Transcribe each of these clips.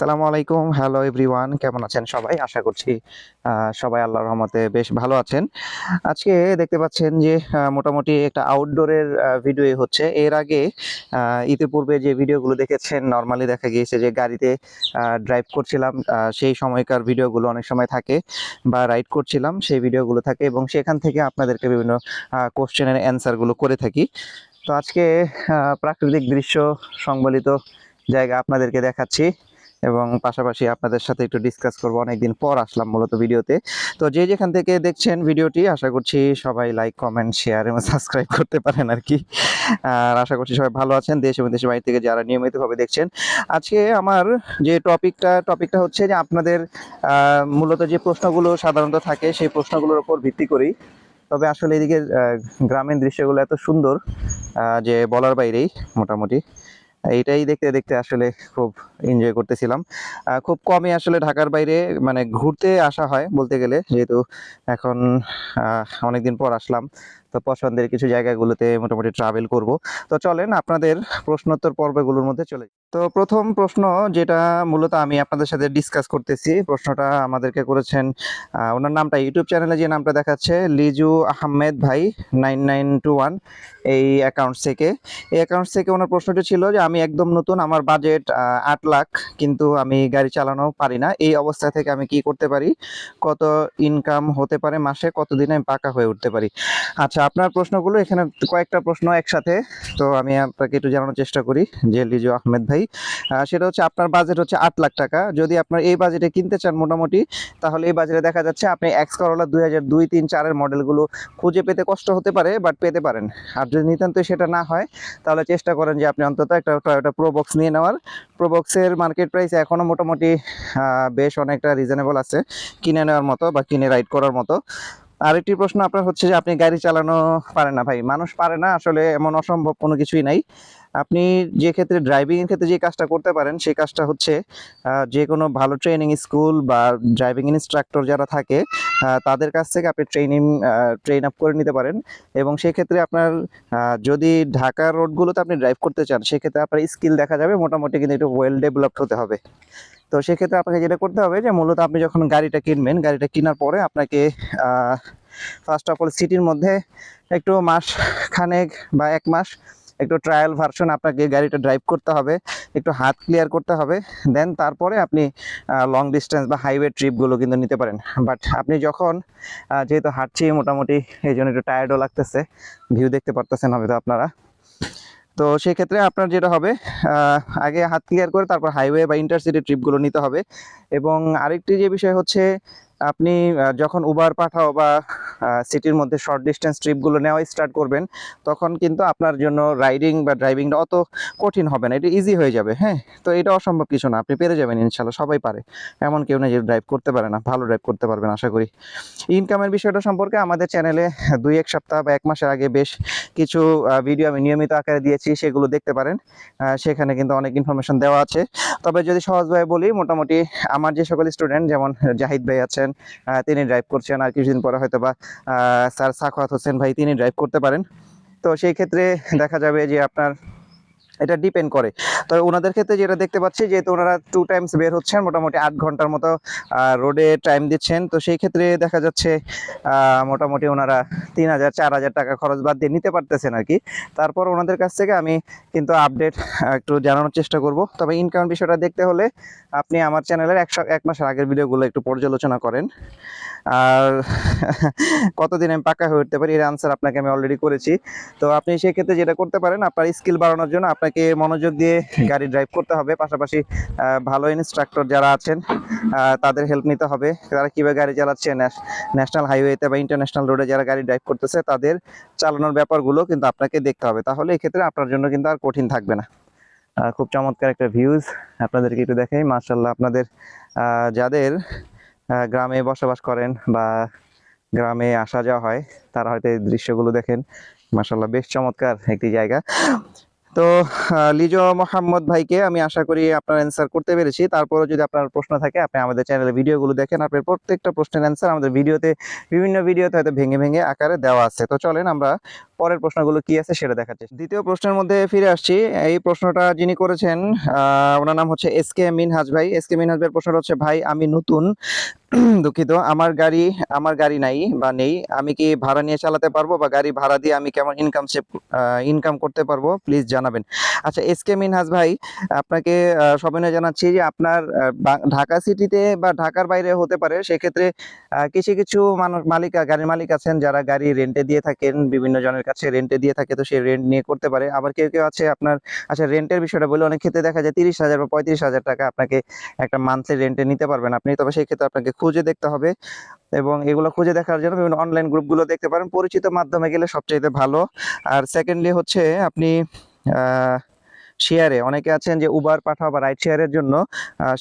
আসসালামু আলাইকুম। Hello everyone কেমন আছেন সবাই? আশা করছি সবাই আল্লাহর রহমতে বেশ ভালো আছেন। আজকে দেখতে পাচ্ছেন যে মোটামুটি একটা আউটডোরের ভিডিও হচ্ছে। এর আগে ইতিপূর্বে যে ভিডিওগুলো দেখেছেন নর্মালি দেখা গিয়েছে যে গাড়িতে ড্রাইভ করছিলাম সেই সময়কার ভিডিওগুলো অনেক সময় থাকে বা রাইড করছিলাম, সেই ভিডিওগুলো থাকে এবং সেখান থেকে আপনাদেরকে বিভিন্ন কোশ্চেনের অ্যান্সারগুলো করে থাকি। তো আজকে প্রাকৃতিক দৃশ্য সংবলিত জায়গা আপনাদেরকে দেখাচ্ছি। এবং পাশাপাশি আপনাদের সাথে একটু ডিসকাস করব। অনেকদিন পর আসলাম মূলত ভিডিওতে। তো যে যেখান থেকে দেখছেন ভিডিওটি, আশা করছি সবাই লাইক কমেন্ট শেয়ার এবং সাবস্ক্রাইব করতে পারেন আর কি আর আশা করছি সবাই ভালো আছেন, দেশ এবং দেশের বাইরে থেকে যারা নিয়মিতভাবে দেখছেন। আজকে আমার যে টপিকটা টপিকটা হচ্ছে যে আপনাদের মূলত যে প্রশ্নগুলো সাধারণত থাকে, সেই প্রশ্নগুলোর উপর ভিত্তি করেই। তবে আসলে এদিকে গ্রামীণ দৃশ্যগুলো এত সুন্দর যে বলার বাইরেই মোটামুটি। এইটাই দেখতে দেখতে আসলে খুব এনজয় করতেছিলাম। খুব কমই আসলে ঢাকার বাইরে মানে ঘুরতে আসা হয় বলতে গেলে। যেহেতু এখন অনেকদিন পর আসলাম। তো পছন্দের কিছু জায়গাগুলোতে মোটামুটি ট্রাভেল করব। তো চলেন আপনাদের প্রশ্নোত্তর পর্বগুলোর মধ্যে চলে। তো প্রথম প্রশ্ন যেটা মূলত আমি আপনাদের সাথে ডিসকাস করতেছি, প্রশ্নটা আমাদেরকে করেছেন ওনার নামটা ইউটিউব চ্যানেলে যে নামটা দেখাচ্ছে, লিজু আহমেদ ভাই নাইন নাইন টু ওয়ান এই অ্যাকাউন্টস থেকে। এই অ্যাকাউন্টস থেকে ওনার প্রশ্নটি ছিল যে, আমি একদম নতুন, আমার বাজেট আট লাখ, কিন্তু আমি গাড়ি চালানো পারি না। এই অবস্থা থেকে আমি কি করতে পারি? কত ইনকাম হতে পারে মাসে? কতদিনে পাকা হয়ে উঠতে পারি? আচ্ছা আপনার প্রশ্নগুলো এখানে কয়েকটা প্রশ্ন একসাথে। তো আমি আপনাকে একটু জানানোর চেষ্টা করি, যে লিজু আহমেদ ভাই। সেটা হচ্ছে আপনার বাজেট হচ্ছে আট লাখ টাকা। যদি আপনার এই বাজেটে কিনতে চান মোটামুটি, তাহলে এই বাজেটে দেখা যাচ্ছে আপনি এক্স করোলা দুই হাজার দুই, তিন, চারের মডেলগুলো খুঁজে পেতে কষ্ট হতে পারে বাট পেতে পারেন। আর যদি নিতান্ত সেটা না হয়, তাহলে চেষ্টা করেন যে আপনি অন্তত একটা টয়োটা প্রো বক্স নিয়ে নেওয়ার। প্রো বক্সের মার্কেট প্রাইস এখনও মোটামুটি বেশ অনেকটা রিজনেবল আছে, কিনে নেওয়ার মতো বা কিনে রাইড করার মতো। আরেকটি প্রশ্ন আপনার হচ্ছে যে আপনি গাড়ি চালানো পারেন না ভাই। মানুষ পারে না, আসলে এমন অসম্ভব কোনো কিছুই নাই। আপনি যে ক্ষেত্রে ড্রাইভিংয়ের ক্ষেত্রে যে কাজটা করতে পারেন সেই কাজটা হচ্ছে যে কোনো ভালো ট্রেনিং স্কুল বা ড্রাইভিং ইনস্ট্রাক্টর যারা থাকে তাদের কাছ থেকে আপনি ট্রেনিং ট্রেন আপ করে নিতে পারেন। এবং সেক্ষেত্রে আপনার যদি ঢাকার রোডগুলোতে আপনি ড্রাইভ করতে চান সেক্ষেত্রে আপনার স্কিল দেখা যাবে, মোটামুটি কিন্তু একটু ওয়েল ডেভেলপড হতে হবে। তো সেক্ষেত্রে আপনাকে যেটা করতে হবে যে, মূলত আপনি যখন গাড়িটা কিনবেন, গাড়িটা কেনার পরে আপনাকে ফার্স্ট অফ অল সিটির মধ্যে একটু মাস খানেক বা এক মাস একটু ট্রায়াল ভার্সন আপনাকে গাড়িটা ড্রাইভ করতে হবে, একটু হাত ক্লিয়ার করতে হবে দেন তারপরে আপনি লং ডিস্টেন্স বা হাইওয়ে ট্রিপগুলো কিন্তু নিতে পারেন। বাট আপনি যখন যেহেতু হাঁটছি মোটামুটি, এই জন্য একটু টায়ার্ডও লাগতেছে ভিউ দেখতে পারতেছেন হয়তো আপনারা। তো সেক্ষেত্রে আপনার যেটা হবে আগে হাত ক্লিয়ার করে তারপর হাইওয়ে বা ইন্টারসিটি ট্রিপগুলো নিতে হবে। এবং আরেকটি যে বিষয় হচ্ছে আপনি যখন উবার পাঠাও বা সিটির মধ্যে শর্ট ডিস্টেন্স ট্রিপগুলো নেওয়া স্টার্ট করবেন, তখন কিন্তু আপনার জন্য রাইডিং বা ড্রাইভিংটা অত কঠিন হবে না। এটা ইজি হয়ে যাবে হ্যাঁ? তো এটা অসম্ভব কিছু না। আপনি পেরে যাবেন ইনশাল্লাহ, সবাই পারে। এমন কেউ নেই যে ড্রাইভ করতে পারে না, ভালো ড্রাইভ করতে পারবেন, আশা করি। ইনকামের বিষয়টা সম্পর্কে আমাদের চ্যানেলে দুই এক সপ্তাহ বা এক মাসের আগে বেশ কিছু ভিডিও আমি নিয়মিত আকারে দিয়েছি, সেগুলো দেখতে পারেন। সেখানে কিন্তু অনেক ইনফরমেশন দেওয়া আছে। তবে যদি সহজভাবে বলি, মোটামুটি আমার যে সকল স্টুডেন্ট যেমন জাহিদ ভাই আছেন আহ, তিনি ড্রাইভ করছেন আর কিছুদিন পরে হয়তো বা স্যার সাখাত হোসেন ভাই তিনি ড্রাইভ করতে পারেন। তো সেই ক্ষেত্রে দেখা যাবে যে আপনার এটা ডিপেন্ড করে। তো ওনাদের ক্ষেত্রে যেটা দেখতে পাচ্ছি যেহেতু ওনারা টু টাইমস বের হচ্ছেন মোটামুটি আট ঘণ্টার মতো রোডে টাইম দিচ্ছেন তো সেই ক্ষেত্রে দেখা যাচ্ছে মোটামুটি ওনারা তিন হাজার চার হাজার টাকা খরচ বাদ দিয়ে নিতে পারতেছেন আর কি। তারপর ওনাদের কাছ থেকে আমি কিন্তু আপডেট একটু জানানোর চেষ্টা করব। তবে ইনকাম বিষয়টা দেখতে হলে আপনি আমার চ্যানেলের একশো এক মাসের আগের ভিডিওগুলো একটু পর্যালোচনা করেন। আর কতদিন আমি পাকা হয়ে উঠতে পারি এর আনসার আপনাকে আমি অলরেডি করেছি। তো আপনি সেই ক্ষেত্রে যেটা করতে পারেন, আপনার স্কিল বাড়ানোর জন্য আপনাকে মনোযোগ দিয়ে গাড়ি ড্রাইভ করতে হবে। পাশাপাশি ভালো ইনস্ট্রাক্টর যারা আছেন তাদের হেল্প নিতে হবে। তারা কীভাবে গাড়ি চালাচ্ছে ন্যাশনাল হাইওয়েতে বা ইন্টারন্যাশনাল রোডে যারা গাড়ি ড্রাইভ করতেছে, তাদের চালানোর ব্যাপারগুলো কিন্তু আপনাকে দেখতে হবে। তাহলে এক্ষেত্রে আপনার জন্য কিন্তু আর কঠিন থাকবে না। খুব চমৎকার একটা ভিউজ আপনাদেরকে একটু দেখাই। মার্শাল্লাহ আপনাদের যাদের গ্রামে বসবাস করেন বা গ্রামে আসা যাওয়া হয়, তারা হয়তো এই দৃশ্যগুলো দেখেন। মার্শাল্লাহ বেশ চমৎকার একটি জায়গা। তো লিজো মোহাম্মদ ভাইকে আমি আশা করি আপনার অ্যান্সার করতে পেরেছি। তারপরে যদি আপনার প্রশ্ন থাকে, আপনি আমাদের চ্যানেলে ভিডিওগুলো দেখেন আপনার প্রত্যেকটা প্রশ্নের অ্যান্সার আমাদের ভিডিওতে বিভিন্ন ভিডিওতে হয়তো ভেঙে ভেঙে আকারে দেওয়া আছে। তো চলেন আমরা পরের প্রশ্নগুলো কি আছে সেটা দেখার চেষ্টা দ্বিতীয় প্রশ্নের মধ্যে ফিরে আসছি। এই প্রশ্নটা যিনি করেছেন ওনার নাম হচ্ছে এস কে মিনহাজ ভাই। এস কে মিনহাজ ভাইয়ের প্রশ্নটা হচ্ছে, ভাই, আমি নতুন, দুঃখিত, আমার গাড়ি আমার গাড়ি নাই বা নেই, আমি কি ভাড়া নিয়ে চালাতে পারব বা গাড়ি ভাড়া দিয়ে আমি কেমন ইনকাম সেভ ইনকাম করতে পারব? প্লিজ জানাবেন। আচ্ছা এস কে মিনহাজ ভাই, আপনাকে সবিনয় জানাচ্ছি যে আপনার ঢাকা সিটিতে বা ঢাকার বাইরে হতে পারে, সেক্ষেত্রে কিছু কিছু মানুষ, মালিক, গাড়ির মালিক আছেন যারা গাড়ি রেন্টে দিয়ে থাকেন, বিভিন্ন জনের কাছে রেন্টে দিয়ে থাকে, তো সে রেন্ট নিয়ে করতে পারে। আবার কেউ কেউ আছে আপনার আচ্ছা রেন্টের বিষয়টা বলে অনেক ক্ষেত্রে দেখা যায় তিরিশ হাজার বা পঁয়ত্রিশ হাজার টাকা আপনাকে একটা মান্থলি রেন্টে নিতে পারবেন আপনি। তবে সেই ক্ষেত্রে আপনাকে খুঁজে দেখতে হবে এবং এগুলো খুঁজে দেখার জন্য বিভিন্ন অনলাইন গ্রুপগুলো দেখতে পারেন। পরিচিত মাধ্যমে গেলে সবচাইতে ভালো। আর সেকেন্ডলি হচ্ছে আপনি শেয়ারে অনেকে আছেন যে উবার পাঠাও বা রাইড শেয়ারের জন্য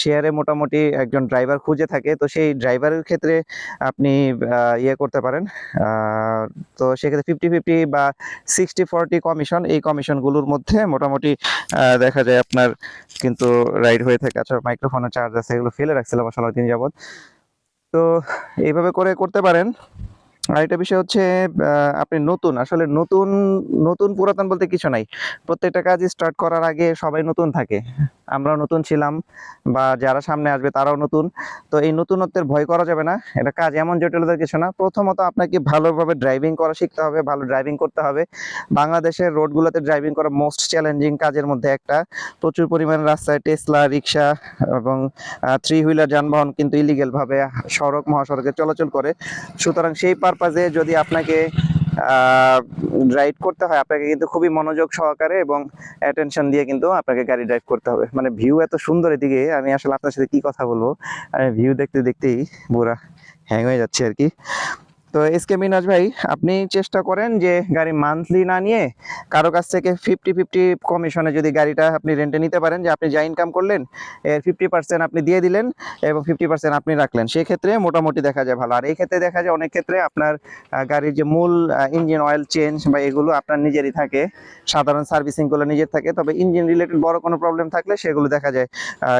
শেয়ারে মোটামুটি একজন ড্রাইভার খুঁজে থাকে। তো সেই ড্রাইভারের ক্ষেত্রে আপনি ইয়ে করতে পারেন। তো সেক্ষেত্রে ফিফটি ফিফটি বা সিক্সটি ফর্টি কমিশন এই কমিশনগুলোর মধ্যে মোটামুটি দেখা যায় আপনার কিন্তু রাইড হয়ে থাকে। আচ্ছা মাইক্রোফোনের চার্জ আছে, এগুলো ফেলে রাখছিলাম আসলে অনেকদিন যাবত তো এইভাবে করে করতে পারেন। আরেকটা বিষয় হচ্ছে আপনি নতুন, আসলে নতুন নতুন পুরাতন বলতে কিছু নাই। প্রত্যেকটা কাজ স্টার্ট করার আগে সবাই নতুন থাকে। আমরাও নতুন ছিলাম বা যারা সামনে আসবে তারাও নতুন। তো এই নতুনত্বের ভয় করা যাবে না, এটা কাজ এমন জটিলতার কিছু না। প্রথমত আপনাকে ভালোভাবে ড্রাইভিং করা শিখতে হবে, ভালো ড্রাইভিং করতে হবে। বাংলাদেশের রোডগুলোতে ড্রাইভিং করা মোস্ট চ্যালেঞ্জিং কাজের মধ্যে একটা। প্রচুর পরিমাণে রাস্তায় টেসলা রিক্সা এবং থ্রি হুইলার যানবাহন কিন্তু ইলিগেল ভাবে সড়ক, মহাসড়কে চলাচল করে। সুতরাং সেই পারপাজে যদি আপনাকে রাইড করতে হয়, আপনাকে কিন্তু খুবই মনোযোগ সহকারে এবং অ্যাটেনশন দিয়ে কিন্তু আপনাকে গাড়ি ড্রাইভ করতে হবে। মানে ভিউ এত সুন্দর এদিকে, আমি আসলে আপনার সাথে কি কথা বলব? ভিউ দেখতে দেখতেই পুরা হ্যাং হয়ে যাচ্ছে আর কি। তো এসকে মিনাজ ভাই, আপনি চেষ্টা করেন যে গাড়ি মান্থলি না নিয়ে কারও কাছ থেকে ফিফটি ফিফটি কমিশনে যদি গাড়িটা আপনি রেন্টে নিতে পারেন, যে আপনি যা ইনকাম করলেন, এর ফিফটি পার্সেন্ট আপনি দিয়ে দিলেন এবং ফিফটি পার্সেন্ট আপনি রাখলেন। সেই ক্ষেত্রে মোটামুটি দেখা যায় ভালো। আর এই ক্ষেত্রে দেখা যায় অনেক ক্ষেত্রে আপনার গাড়ির যে মূল ইঞ্জিন অয়েল চেঞ্জ বা এগুলো আপনার নিজেরই থাকে, সাধারণ সার্ভিসিংগুলো নিজের থাকে, তবে ইঞ্জিন রিলেটেড বড় কোনো প্রবলেম থাকলে সেগুলো দেখা যায়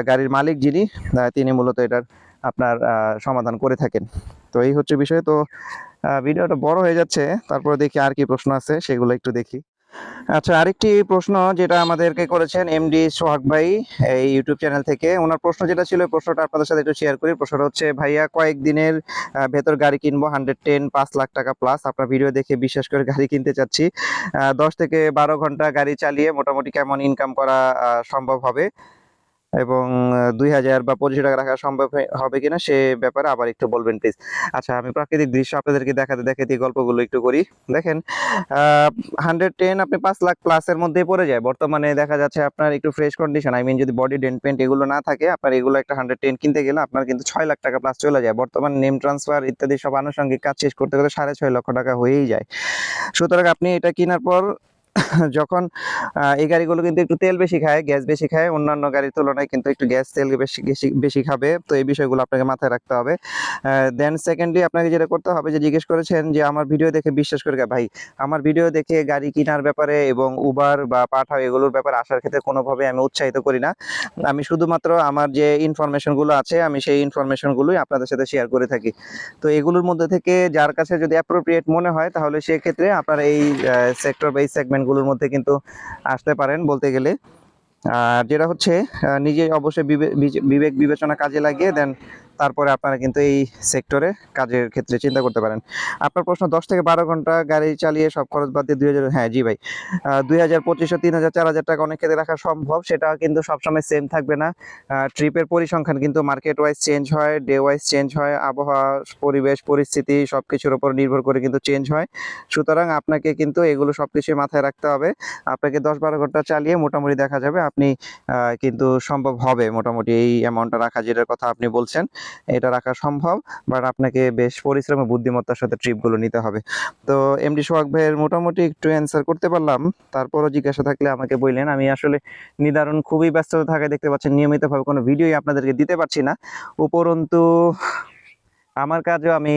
গাড়ির মালিক যিনি তিনি মূলত এটার আপনার সমাধান করে থাকেন। তো এই হচ্ছে বিষয়। তো ভিডিওটা বড় হয়ে যাচ্ছে। তারপরে দেখি আর কি প্রশ্ন আছে, সেগুলো একটু দেখি। আচ্ছা আরেকটি প্রশ্ন যেটা আমাদেরকে করেছেন এমডি সোহাগ ভাই এই ইউটিউব চ্যানেল থেকে। ওনার প্রশ্ন যেটা ছিল প্রশ্নটা আপনাদের সাথে একটু শেয়ার করি। প্রশ্নটা হচ্ছে, ভাইয়া কয়েকদিনের ভেতর গাড়ি কিনবো হান্ড্রেড টেন পাঁচ লাখ টাকা প্লাস আপনার ভিডিও দেখে বিশ্বাস করে গাড়ি কিনতে চাচ্ছি। দশ থেকে বারো ঘণ্টা গাড়ি চালিয়ে মোটামুটি কেমন ইনকাম করা সম্ভব হবে? এবং দুই হাজার বা পঁচিশ টাকা রাখা সম্ভব হবে কিনা সে ব্যাপারে আবার একটু বলবেন প্লিজ আচ্ছা আমি প্রাকৃতিক দৃশ্য আপনাদেরকে দেখাতে দেখাতে গল্পগুলো একটু করি। দেখেন হান্ড্রেড টেন আপনি পাঁচ লাখ প্লাসের মধ্যে পড়ে যায়। বর্তমানে দেখা যাচ্ছে আপনার একটু ফ্রেশ কন্ডিশন আই মিন যদি বডি ডেন্ট পেন্ট এগুলো না থাকে, আপনার এগুলো একটা হান্ড্রেড টেন কিনতে গেলে আপনার কিন্তু ছয় লাখ টাকা প্লাস চলে যায়। বর্তমান নেম ট্রান্সফার ইত্যাদি সব আনুষঙ্গিক কাজ শেষ করতে করতে সাড়ে ছয় লক্ষ টাকা হয়েই যায়। সুতরাং আপনি এটা কেনার পর যখন এই গাড়িগুলো কিন্তু একটু তেল বেশি খায়, গ্যাস বেশি খায়, অন্যান্য গাড়ির তুলনায় কিন্তু একটু গ্যাস তেল বেশি বেশি খাবে। তো এই বিষয়গুলো আপনাকে মাথায় রাখতে হবে। দেন সেকেন্ডলি আপনাকে যেটা করতে হবে যে জিজ্ঞেস করেছেন যে আমার ভিডিও দেখে বিশ্বাস করে ভাই, আমার ভিডিও দেখে গাড়ি কেনার ব্যাপারে এবং উবার বা পাঠাও এগুলোর ব্যাপারে আসার ক্ষেত্রে কোনোভাবে আমি উৎসাহিত করি না। আমি শুধুমাত্র আমার যে ইনফরমেশনগুলো আছে, আমি সেই ইনফরমেশনগুলোই আপনাদের সাথে শেয়ার করে থাকি। তো এগুলোর মধ্যে থেকে যার কাছে যদি অ্যাপ্রোপ্রিয়েট মনে হয়, তাহলে সেক্ষেত্রে আপনার এই সেক্টর বা এই সেগমেন্টগুলোর মধ্যে কিন্তু আসতে পারেন বলতে গেলে। আর যেটা হচ্ছে নিজে অবশ্যই বিবে- বিবেক বিবেচনা কাজে লাগিয়ে দেন তারপরে আপনারা কিন্তু এই সেক্টরে কাজের ক্ষেত্রে চিন্তা করতে পারেন। আপনার প্রশ্ন, দশ থেকে বারো ঘণ্টা গাড়ি চালিয়ে সব খরচ বাদ দিয়ে দুই হাজার হ্যাঁ জি ভাই। দুই হাজার, পঁচিশশো, তিন হাজার, চার হাজার টাকা অনেক ক্ষেত্রে রাখা সম্ভব, সেটা কিন্তু সবসময় সেম থাকবে না। ট্রিপের পরিসংখ্যান কিন্তু মার্কেট ওয়াইজ চেঞ্জ হয় ডে ওয়াইজ চেঞ্জ হয়, আবহাওয়া, পরিবেশ, পরিস্থিতি সব কিছুর উপর নির্ভর করে কিন্তু চেঞ্জ হয়। সুতরাং আপনাকে কিন্তু এগুলো সব কিছুই মাথায় রাখতে হবে। আপনাকে দশ বারো ঘণ্টা চালিয়ে মোটামুটি দেখা যাবে আপনি কিন্তু সম্ভব হবে মোটামুটি এই অ্যামাউন্টটা রাখা, যেটার কথা আপনি বলছেন। এটা রাখা সম্ভব বাট আপনাকে বেশ পরিশ্রম বুদ্ধিমত্তার সাথে ট্রিপগুলো নিতে হবে। তো এমডি সোহাগ ভাইয়ের মোটামুটি একটু অ্যান্সার করতে পারলাম, তারপরও জিজ্ঞাসা থাকলে আমাকে বললেন, আমি আসলে নিদারুণ খুবই ব্যস্ততা থাকায় দেখতে পাচ্ছেন, নিয়মিতভাবে কোনো ভিডিওই আপনাদেরকে দিতে পারছি না। উপরন্তু, আমার কাজও আমি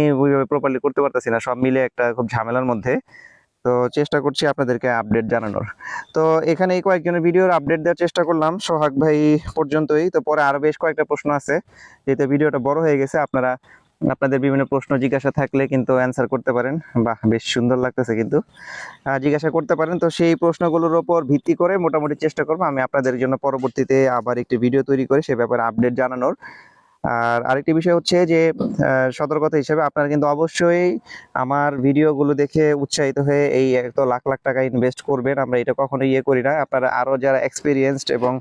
প্রপারলি করতে পারতেছি না, সব মিলে একটা খুব ঝামেলার মধ্যে। তো চেষ্টা করছি আপনাদেরকে আপডেট জানানোর। তো এখানে এই কয়েকজনের ভিডিওর আপডেট দেওয়ার চেষ্টা করলাম, সোহাগ ভাই পর্যন্তই। তো পরে আরও বেশ কয়েকটা প্রশ্ন আছে, যেহেতু ভিডিওটা বড় হয়ে গেছে, আপনারা আপনাদের বিভিন্ন প্রশ্ন জিজ্ঞাসা থাকলে কিন্তু অ্যান্সার করতে পারেন। বাহ, বেশ সুন্দর লাগতেছে কিন্তু। জিজ্ঞাসা করতে পারেন। তো সেই প্রশ্নগুলোর ওপর ভিত্তি করে মোটামুটি চেষ্টা করব। আমি আপনাদের জন্য পরবর্তীতে আবার একটি ভিডিও তৈরি করে সে ব্যাপারে আপডেট জানানোর। আর আরেকটি বিষয় হচ্ছে যে সতর্কতা হিসেবে আপনারা কিন্তু অবশ্যই আমার ভিডিওগুলো দেখে উৎসাহিত হয়ে এই এত লাখ লাখ টাকা ইনভেস্ট করবেন। আমরা এটা কখনো ইয়ে করি না। আপনারা আরও যারা এক্সপিরিয়েন্সড এবং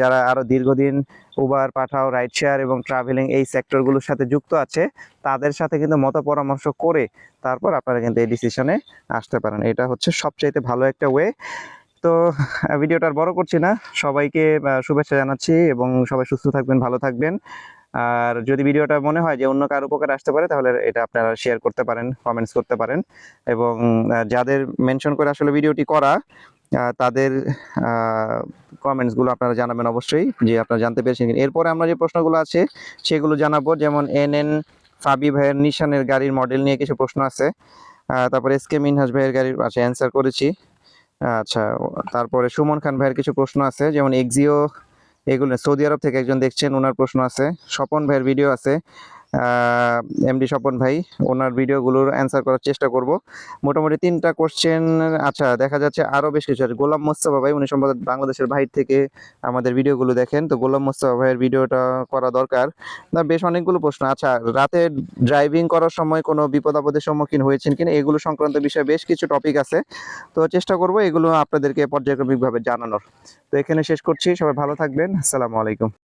যারা আরও দীর্ঘদিন উবার পাঠাও রাইড শেয়ার এবং ট্রাভেলিং এই সেক্টরগুলোর সাথে যুক্ত আছে, তাদের সাথে কিন্তু মত পরামর্শ করে তারপর আপনারা কিন্তু এই ডিসিশনে আসতে পারেন। এটা হচ্ছে সবচাইতে ভালো একটা ওয়ে তো ভিডিওটা আর বড় করছি না। সবাইকে শুভেচ্ছা জানাচ্ছি এবং সবাই সুস্থ থাকবেন, ভালো থাকবেন। আর যদি ভিডিওটা মনে হয় যে অন্য কারও উপকার আসতে পারে, তাহলে এটা আপনারা শেয়ার করতে পারেন কমেন্টস করতে পারেন। এবং যাদের মেনশন করে আসলে ভিডিওটি করা তাদের কমেন্টসগুলো আপনারা জানাবেন অবশ্যই, যে আপনারা জানতে পেরেছেন। এরপরে আমরা যে প্রশ্নগুলো আছে, সেগুলো জানাব। যেমন এন এন ফাবি ভাইয়ের নিশানের গাড়ির মডেল নিয়ে কিছু প্রশ্ন আছে। তারপরে এস কে ভাইয়ের গাড়ির আছে অ্যান্সার করেছি। আচ্ছা তারপরে সুমন খান ভাইয়ের কিছু প্রশ্ন আছে, যেমন এক্সিও এগুলো সৌদি আরব থেকে একজন দেখছেন ওনার প্রশ্ন আছে, স্বপন ভাইয়ের ভিডিও আছে। এমডি স্বপন ভাই, ওনার ভিডিওগুলোর অ্যান্সার করার চেষ্টা করব। মোটামুটি তিনটা কোশ্চেন আচ্ছা দেখা যাচ্ছে আরও বেশ কিছু আছে। গোলাম মোস্তফা ভাই, উনি সম্ভবত বাংলাদেশের বাইরে থেকে আমাদের ভিডিওগুলো দেখেন। তো গোলাম মোস্তফা ভাইয়ের ভিডিওটা করা দরকার। না, বেশ অনেকগুলো প্রশ্ন। আচ্ছা রাতে ড্রাইভিং করার সময় কোনো বিপদ আপদের সম্মুখীন হয়েছেন কিনা? এগুলো সংক্রান্ত বিষয়ে বেশ কিছু টপিক আছে। তো চেষ্টা করব এগুলো আপনাদেরকে পর্যায়ক্রমিকভাবে জানানোর। তো এখানে শেষ করছি। সবাই ভালো থাকবেন। আসসালামু আলাইকুম।